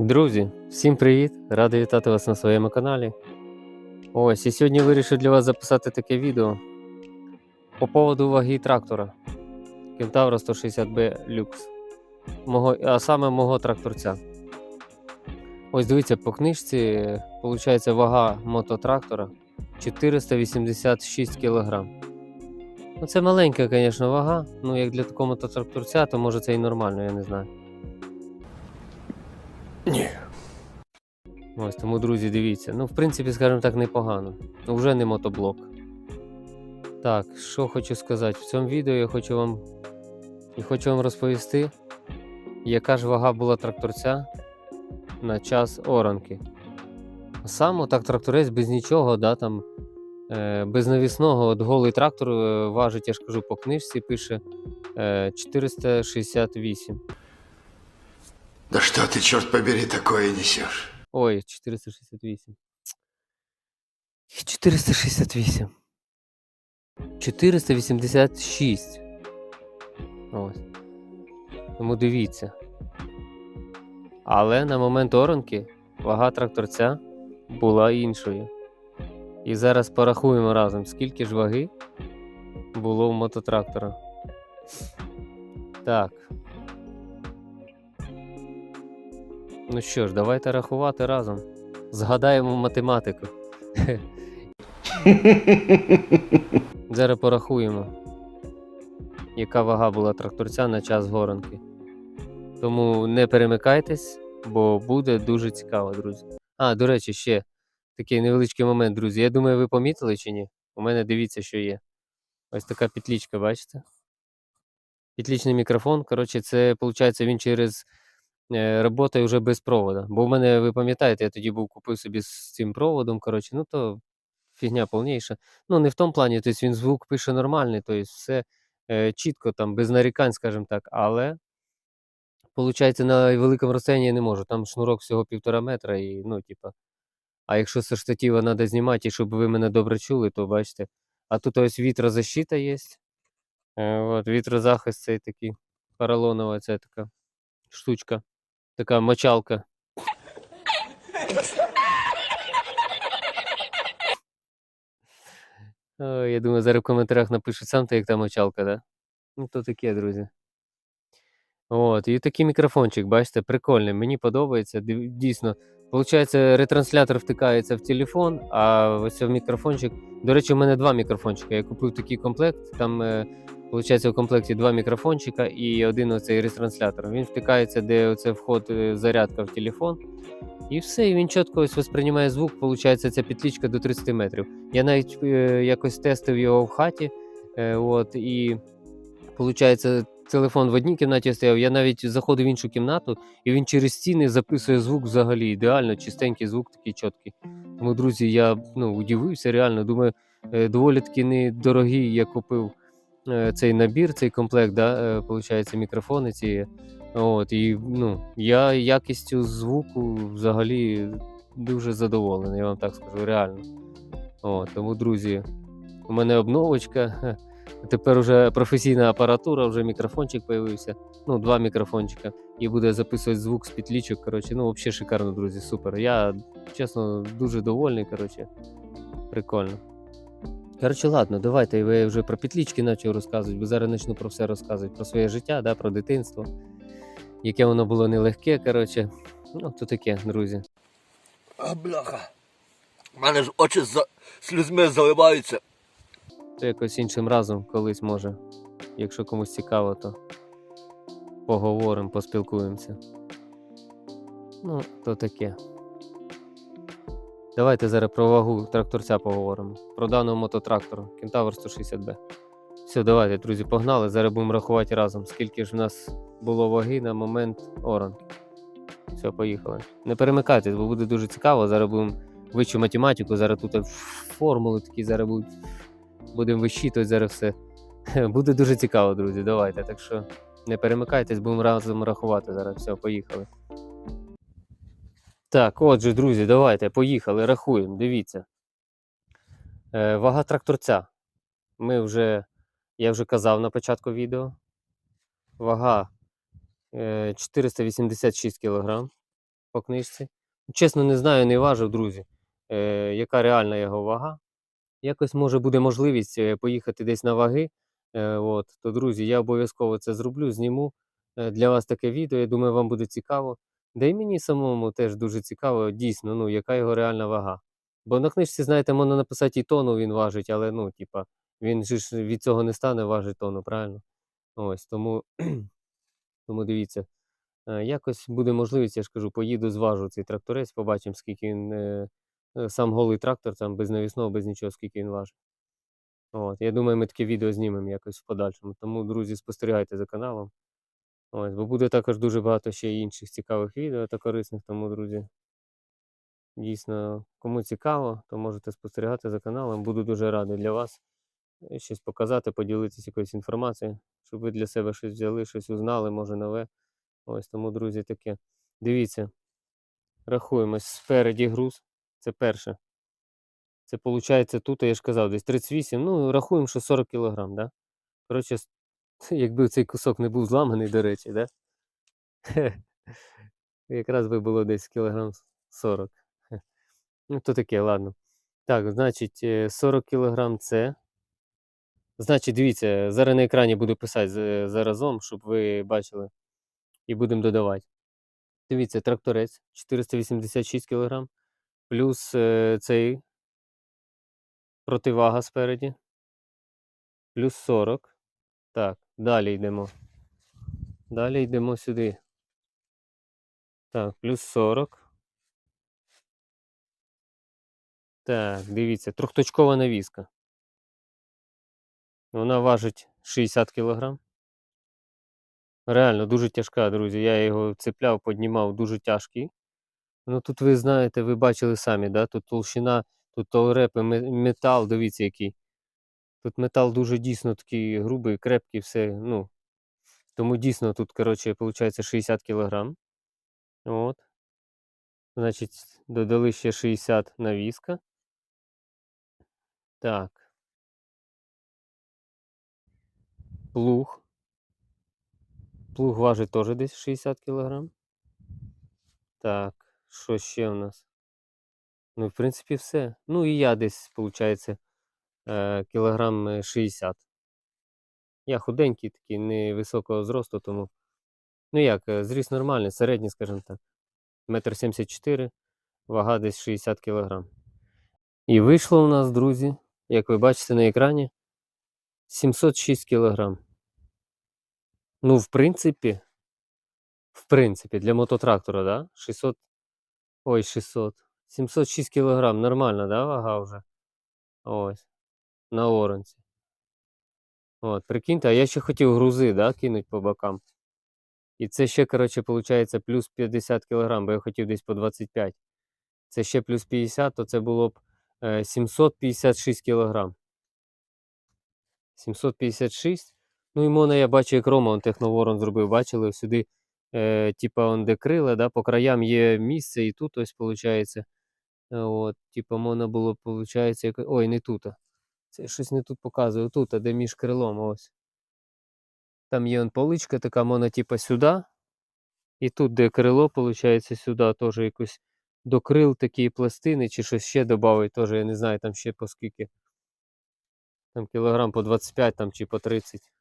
Друзі, всім привіт! Радий вітати вас на своєму каналі. Ось, і сьогодні вирішив для вас записати таке відео по поводу ваги трактора Кентавра 160B Lux. Мого, а саме мого тракторця. Ось дивіться, по книжці виходить вага мототрактора 486 кг. Ну, це маленька, звісно, вага. Ну, як для такого мототракторця, то може це і нормально, я не знаю. Ні. Ось тому, друзі, дивіться. Ну, в принципі, скажімо так, непогано. Ну, вже не мотоблок. Так, що хочу сказати. В цьому відео я хочу вам і хочу вам розповісти, яка ж вага була тракторця на час оранки. Сам отак тракторець без нічого, да, там, е, без навісного, от голий трактор е, важить, я ж кажу, по книжці пише е, 468. Да что ты, черт побери, такое несешь? Ой, 468. 468. 486. Ось. Тому дивіться. Але на момент оранки вага тракторця була іншою. І зараз порахуємо разом, скільки ж ваги було в мототрактора. Так. Ну що ж, давайте рахувати разом. Згадаємо математику. Зараз порахуємо, яка вага була тракторця на час горанки. Тому не перемикайтесь, бо буде дуже цікаво, друзі. А, до речі, ще такий невеличкий момент, друзі. Я думаю, ви помітили чи ні? У мене дивіться, що є. Ось така петлічка, бачите? Петлічний мікрофон. Коротше, це виходить, він через е, роботає вже без провода. Бо в мене, ви пам'ятаєте, я тоді був купив собі з цим проводом. Коротше, ну то фігня повніша. Ну, не в тому плані, тобто він звук пише нормальний, тобто все е, чітко, там, без нарікань, скажімо так, але. Получається, на великому розстоянні я не можу. Там шнурок всього півтора метра, і, ну, типа. А якщо со штатива треба знімати, і щоб ви мене добре чули, то бачите. А тут ось вітрозащита є. Е, от, вітрозахист цей такий поролонова, це така штучка, така мочалка. Ой, я думаю, зараз в коментарях напишуть сам ти, як та мочалка, да? Ну, то таке, друзі. От, і такий мікрофончик, бачите, прикольний. Мені подобається. Дійсно. Получається, ретранслятор втикається в телефон, а ось в мікрофончик. До речі, у мене два мікрофончика. Я купив такий комплект. Там, виходить, у комплекті два мікрофончика і один оцей ретранслятор. Він втикається, де оце вход е, зарядка в телефон. І все, і він чітко ось восприймає звук. Виходить, ця петлічка до 30 метрів. Я навіть е, якось тестив його в хаті. Е, от, і Получається, телефон в одній кімнаті стояв. Я навіть заходив в іншу кімнату, і він через стіни записує звук взагалі ідеально, чистенький звук, такий чіткий. Тому, друзі, я ну, удивився, реально. Думаю, е, доволі таки недорогий я купив цей набір, цей комплект, да, е, получається, мікрофони ці. От, і ну, я якістю звуку взагалі дуже задоволений, я вам так скажу, реально. От, тому, друзі, у мене обновочка. Тепер вже професійна апаратура, вже мікрофончик появився. Ну, два мікрофончика. І буде записувати звук з петлічок. Коротше, ну, взагалі шикарно, друзі, супер. Я, чесно, дуже довольний. Коротше, прикольно. Коротше, ладно, давайте я вже про петлічки почав розказувати, бо зараз почну про все розказувати, про своє життя, да, про дитинство, яке воно було нелегке. Коротше, ну, то таке, друзі. А, бляха. У мене ж очі за слізьми заливаються. То якось іншим разом колись може. Якщо комусь цікаво, то поговоримо, поспілкуємося. Ну, то таке. Давайте зараз про вагу тракторця поговоримо. Про даного мототрактору Кентавр 160B. Все, давайте, друзі, погнали. Зараз будемо рахувати разом, скільки ж в нас було ваги на момент оранки. Все, поїхали. Не перемикайтесь, бо буде дуже цікаво. Зараз будемо вищу математику, зараз тут формули такі зараз будуть будемо вищитувати зараз все. Буде дуже цікаво, друзі. Давайте. Так що не перемикайтесь, будемо разом рахувати зараз. Все, поїхали. Так, отже, друзі, давайте, поїхали, рахуємо. Дивіться. Е, вага тракторця. Ми вже, я вже казав на початку відео. Вага е, 486 кг. по книжці. Чесно, не знаю, не важив, друзі, е, яка реальна його вага. Якось може буде можливість е, поїхати десь на ваги. Е, от, то, друзі, я обов'язково це зроблю, зніму е, для вас таке відео. Я думаю, вам буде цікаво. Да і мені самому теж дуже цікаво, дійсно, ну, яка його реальна вага. Бо на книжці, знаєте, можна написати і тонну він важить, але ну, типа, він же ж від цього не стане важить тонну, правильно? Ось, тому, тому дивіться. Е, Якось буде можливість, я ж кажу, поїду, зважу цей тракторець, побачимо, скільки він. е, е, Сам голий трактор, там без навісного, без нічого, скільки він важить. От. Я думаю, ми таке відео знімемо якось в подальшому. Тому, друзі, спостерігайте за каналом. Ось, бо буде також дуже багато ще інших цікавих відео та корисних. Тому, друзі, дійсно, кому цікаво, то можете спостерігати за каналом. Буду дуже радий для вас е, щось показати, поділитися якоюсь інформацією, щоб ви для себе щось взяли, щось узнали, може нове. Ось тому, друзі, таке. Дивіться, рахуємось спереді груз. Це перше. Це виходить тут, я ж казав, десь 38, ну, рахуємо, що 40 кг, да? Коротше, якби цей кусок не був зламаний, до речі, да? Якраз би було десь кілограм 40. Ну, то таке, ладно. Так, значить, е, 40 кг це. Значить, дивіться, зараз на екрані буду писати заразом, щоб ви бачили. І будемо додавати. Дивіться, тракторець 486 кг, плюс е, цей противага спереді. Плюс 40. Так, далі йдемо. Далі йдемо сюди. Так, плюс 40. Так, дивіться, трьохточкова навіска. Вона важить 60 кг. Реально дуже тяжка, друзі. Я його цепляв, піднімав, дуже тяжкий. Ну тут ви знаєте, ви бачили самі, да? Тут толщина, тут толрепи, метал, дивіться який. Тут метал дуже дійсно такий грубий, крепкий, все. Ну, тому дійсно тут, коротше, виходить 60 кг. От. Значить, додали ще 60 навіска. Так. Плуг. Плуг важить теж десь 60 кг. Так, що ще у нас? Ну, в принципі, все. Ну і я десь, виходить, кілограм е, 60. Я худенький, такий, невисокого зросту, тому. Ну як, е, зріст нормальний, середній, скажімо так. Метр 74, вага десь 60 кг. І вийшло у нас, друзі, як ви бачите на екрані, 706 кг. Ну, в принципі, в принципі, для мототрактора, да? 600. Ой, 600. 706 кг. Нормальна, да, вага вже? Ось. На оранці. От, прикиньте, а я ще хотів грузи, да, кинуть по бокам. І це ще, коротше, виходить, плюс 50 кг, бо я хотів десь по 25. Це ще плюс 50, то це було б е, 756 кг. 756. Ну і Мона, я бачу, як Рома он техноворон зробив. Бачили, сюди, е, типа, он де крила, да, по краям є місце, і тут ось виходить. От, типа, можна було, виходить, як... ой, не тут. Це щось не тут показує, тут, а де між крилом, ось. Там є он поличка така, можна, типа, сюди. І тут, де крило, виходить, сюди теж якось до крил такі пластини, чи щось ще додати, теж, я не знаю, там ще по скільки. Там кілограм по 25 там, чи по 30.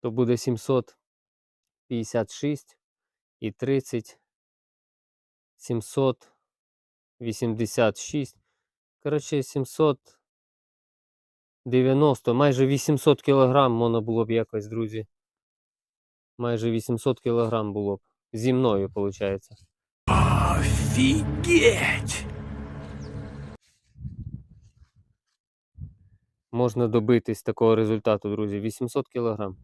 То буде 756 і 30. 786. Коротше, 790, майже 800 кілограм можна було б якось, друзі. Майже 800 кілограм було б. Зі мною, виходить. Офігеть! Можна добитись такого результату, друзі. 800 кілограм.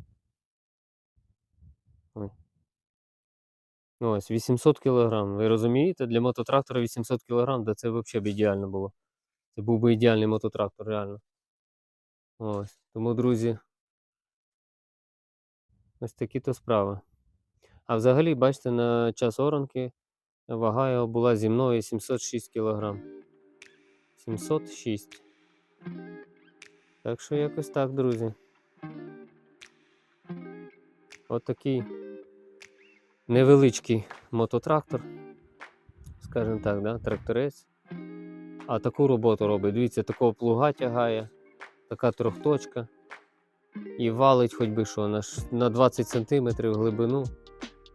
Ось, 800 кілограм. Ви розумієте? Для мототрактора 800 кілограм, да це взагалі б ідеально було. Це був би ідеальний мототрактор, реально. Ось. Тому, друзі, ось такі то справи. А взагалі, бачите, на час оранки вага його була зі мною 706 кілограм. 706. Так що якось так, друзі. От такий невеличкий мототрактор, скажімо так, да? тракторець. А таку роботу робить. Дивіться, такого плуга тягає, така трьохточка. І валить хоч би що на, на 20 см глибину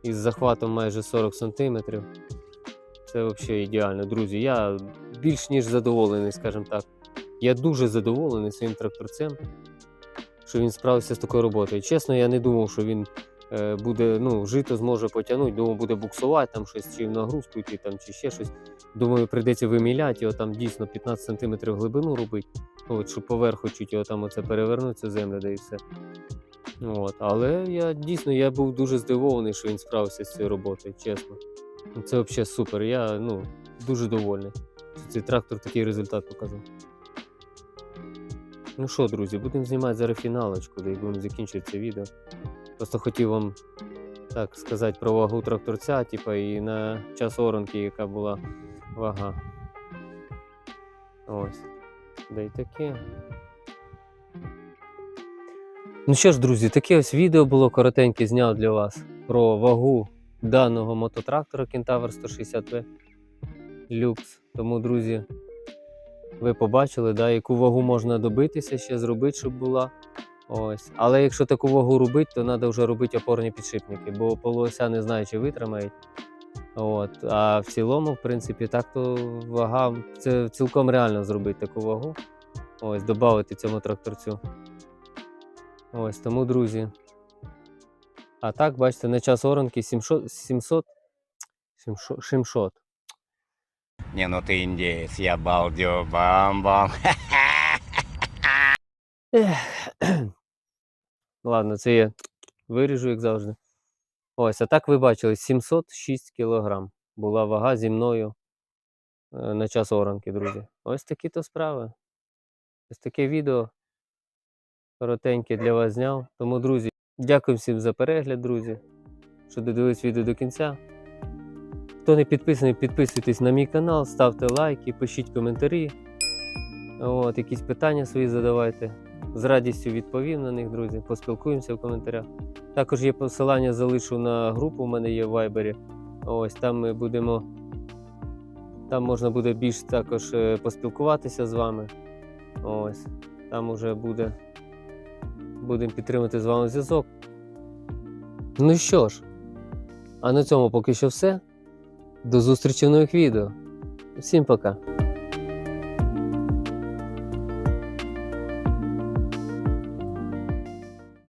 із захватом майже 40 см. Це взагалі ідеально, друзі. Я більш ніж задоволений, скажімо так. Я дуже задоволений своїм тракторцем, що він справився з такою роботою. Чесно, я не думав, що він буде, ну, жито зможе потягнути, думав, буде буксувати там щось, чи нагрузку йти, там, чи ще щось. Думаю, прийдеться виміляти його там дійсно 15 см глибину робити. От, щоб поверху чуть його там оце перевернути, землю, да і все. От. Але я дійсно я був дуже здивований, що він справився з цією роботою, чесно. Це взагалі супер. Я ну, дуже довольний, цей трактор такий результат показав. Ну що, друзі, будемо знімати зараз фіналочку, де будемо закінчувати це відео. Просто хотів вам так сказати про вагу тракторця, типа, і на час оранки, яка була вага. Ось. Да й таке. Ну що ж, друзі, таке ось відео було коротеньке зняв для вас про вагу даного мототрактора Kentaur 160V Lux. Тому, друзі, ви побачили, да, яку вагу можна добитися ще зробити, щоб була. Ось. Але якщо таку вагу робити, то треба вже робити опорні підшипники, бо полуося не знаю, чи витримають. От. А в цілому, в принципі, так то вага це цілком реально зробити таку вагу. Ось, додати цьому тракторцю. Ось тому, друзі. А так, бачите, на час оранки 700. 700 700 700. Не, ну ты индеец, я балдю, бам-бам. Ех. Ладно, це я виріжу, як завжди. Ось, а так ви бачили, 706 кг була вага зі мною е, на час оранки, друзі. Ось такі то справи. Ось таке відео коротеньке для вас зняв. Тому, друзі, дякую всім за перегляд, друзі, що додивились відео до кінця. Хто не підписаний, підписуйтесь на мій канал, ставте лайки, пишіть коментарі. От, якісь питання свої задавайте. З радістю відповім на них, друзі. Поспілкуємося в коментарях. Також є посилання, залишу на групу, у мене є в Вайбері. Ось там ми будемо. Там можна буде більш також е, поспілкуватися з вами. Ось. Там уже буде. Будемо підтримати з вами зв'язок. Ну що ж, а на цьому поки що все. До зустрічі в нових відео. Всім пока.